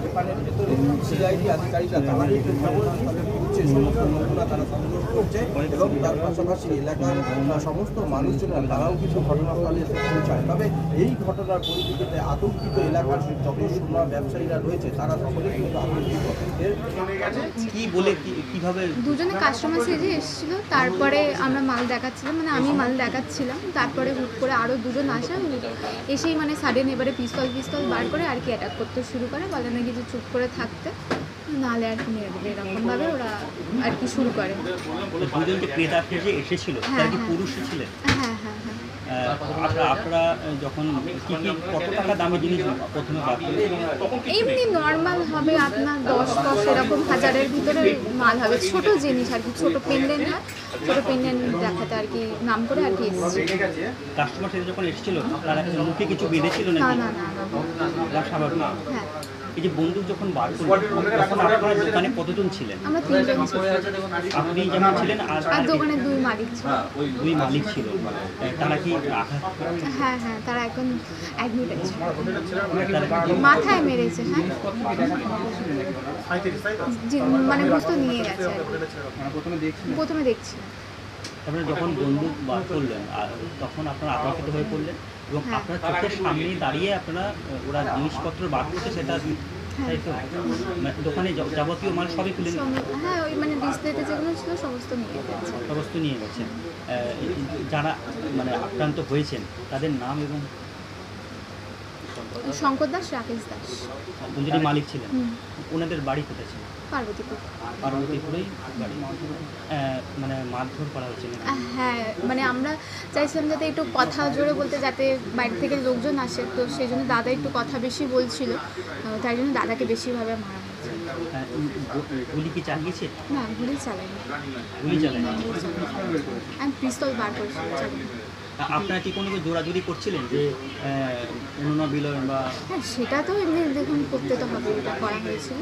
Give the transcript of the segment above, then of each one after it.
Depan ni betul CID Adikari dah tak lari ঘটনাস্থলে সমস্ত নমুনা তারা সংগ্রহ করছে এবং তার পাশাপাশি এলাকার সমস্ত মানুষজনেরা তারাও কিন্তু ঘটনাস্থলে এসে পৌঁছায়। তবে এই ঘটনার পরিপ্রেক্ষিতে আতঙ্কিত এলাকার যত সোনা ব্যবসায়ীরা রয়েছে তারা সকলে কিন্তু আতঙ্কিত। কি বলে কীভাবে? দুজনে কাস্টমার সেজে এসেছিল তারপরে আমরা মাল দেখাচ্ছিলাম মানে আমি মাল দেখাচ্ছিলাম তারপরে হুট করে আরও দুজন আসে এসেই মানে সাডেন এবারে পিস্তল পিস্তল বার করে আর কি অ্যাটাক করতে শুরু করে বলে নাকি যে চুপ করে থাকতে। নাহলে আর দেবে এরকমভাবে ওরা আর কি শুরু করে। দুজন যে ক্রেতা যে এসেছিল তারা কি হ্যাঁ। পুরুষ ছিলেন? হ্যাঁ হ্যাঁ হ্যাঁ আপনারা আপনারা যখন কত টাকা দামে জিনিস প্রথমে এমনি নর্মাল হবে আপনার দশ দশ এরকম হাজারের ভিতরে মাল হবে। ছোট জিনিস আর কি ছোট পেন্ডেন্ট হয় ছোট পেন্ডেন্ট দেখাতে আর কি নাম করে আর কি কাস্টমার সাথে যখন এসেছিল তারা মুখে কিছু বেঁধেছিল না না না না। না স্বাভাবিক। হ্যাঁ। এই যে বন্দুক যখন বার করলেন তখন আপনার দোকানে কতজন ছিলেন? আমরা তিনজন আপনি যেমন ছিলেন আর আর দোকানে দুই মালিক ছিল। দুই মালিক ছিল। তারা কি হ্যাঁ হ্যাঁ তারা এখন অ্যাডমিট আছে মাথায় মেরেছে হ্যাঁ? মানে বুঝতে নিয়ে গেছে কি। প্রথমে দেখছি তারপরে যখন বন্দুক বার করলেন আর তখন আপনারা আতঙ্কিত হয়ে পড়লেন? এবং। আপনার চোখের সামনে দাঁড়িয়ে আপনারা ওরা জিনিসপত্র বার করছে সেটা তাই তো? মানে দোকানে যাবতীয় মাল সবই খুলে হ্যাঁ ওই মানে ডিসপ্লেতে যেগুলো ছিল সমস্ত নিয়ে গেছে। সমস্ত নিয়ে গেছেন যারা মানে আক্রান্ত হয়েছেন তাদের নাম এবং শঙ্কর দাস রাকেশ দাস। দুজনই মালিক ছিলেন? ওনাদের বাড়ি কোথায় ছিল? পার্বতীপুর। পার্বতীপুরেই বাড়ি? মানে মারধর করা হচ্ছে হ্যাঁ মানে আমরা চাইছিলাম যাতে একটু কথা জোরে বলতে যাতে বাইরে থেকে লোকজন আসে তো সেই জন্য দাদা একটু কথা বেশি বলছিল তাই জন্য দাদাকে বেশিভাবে মারা গু- গুলি কি চালিয়েছে? না গুলি চালাইনি গুলি আমি পিস্তল বার করেছি। আপনারা কি কোনো জোরাজুরি করছিলেন যে অন্য বিলয়ন বা হ্যাঁ সেটা তো এমনি দেখুন করতে তো হবে এটা করা হয়েছিল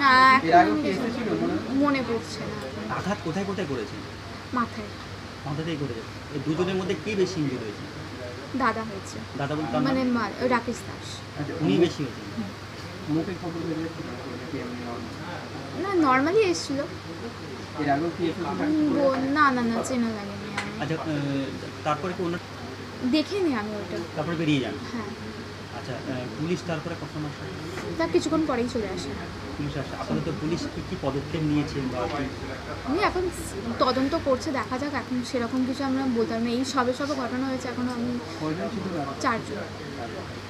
না মনে পড়ছে না। আঘাত কোথায় কোথায় করেছেন মাথায়। মাথাতেই করেছে। এই দুজনের মধ্যে কে বেশি ইঞ্জুরি হয়েছে? দাদা হয়েছে। দাদা বলতে মানে রাকেশ দাস। উনি বেশি হয়েছেন না নর্মালি এসেছিল। উম, বল- না না না চেনা লাগেনি আচ্ছা তারপরে কি ওনার দেখিনি আমি ওটা। তারপরে বেরিয়ে যান? হ্যাঁ। আচ্ছা পুলিশ তারপরে কখন আসে? তা কিছুক্ষণ পরেই চলে আসে। পুলিশ আসে। আপাতত পুলিশ কি কি পদক্ষেপ নিয়েছেন বা কি? আমি এখন তদন্ত করছে দেখা যাক এখন সেরকম কিছু আমরা বলতে পারি না। এই সবে সবে ঘটনা হয়েছে এখনও আমি চারজন।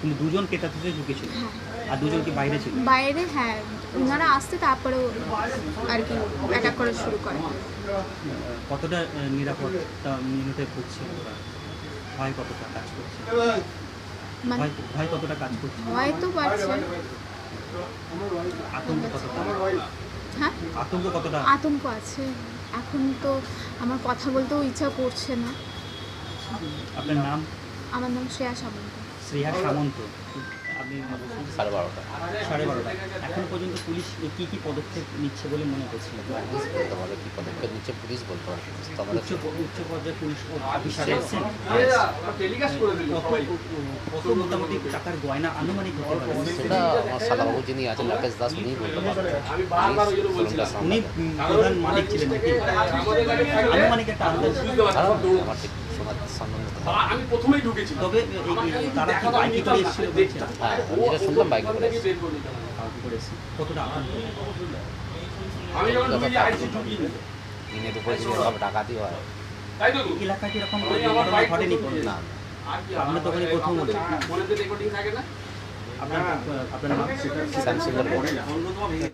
কিন্তু দুজন থেকে ঢুকেছিল হ্যাঁ। আর দুজন কি বাইরে ছিল? বাইরে হ্যাঁ। ওনারা আসতে তারপরে আর কি অ্যাটাক করা শুরু করে। কতটা নিরাপত্তা মিনিটে ভুগছে ওরা ভয় কতটা কাজ করছে? মানে ভয় ভয় কতটা কাজ করছে? হয়তো পারছে আতঙ্ক কতটা? হ্যাঁ? আতঙ্ক কতটা? আতঙ্ক আছে। এখন তো আমার কথা বলতেও ইচ্ছা করছে না। আপনার নাম? আমার নাম শ্রেয়া সামন্ত। শ্রেয়া সামন্ত। আপনি সাড়ে বারোটা। সাড়ে বারোটা। এখন পর্যন্ত পুলিশ কি কি পদক্ষেপ নিচ্ছে বলে মনে বলতে পারবে কী পদক্ষেপ নিচ্ছে? পুলিশ বলতে পারবে তো উচ্চ উচ্চ পর্যায়ে পুলিশ অফিসার এসেছেন কত মোটামুটি টাকার গয়না আনুমানিক হতে পারে? সেটা আমার সাদাবাবু যিনি আছেন রাকেশ দাস উনিই বলতে পারবেন উনি প্রধান মালিক ছিলেন নাকি? আনুমানিক একটা আন্দাজ। আমার ঠিক শোনার সম্বন্ধে তো ধারণা নেই। আমি প্রথমেই ঢুকেছি তবে এই- এই- তারা কি বাইকে করে এসেছিল হ্যাঁ শুনলাম বাইক করে। কতটা আমি যখন ঢুকি উপরে যেভাবে ডাকাতি হয়। তাই তো ঘটনা না। আপনার দোকানে প্রথম হলো ফোনেতে রেকর্ডিং থাকে না? আপনার আপনার নাম অন্যতম ভেঙে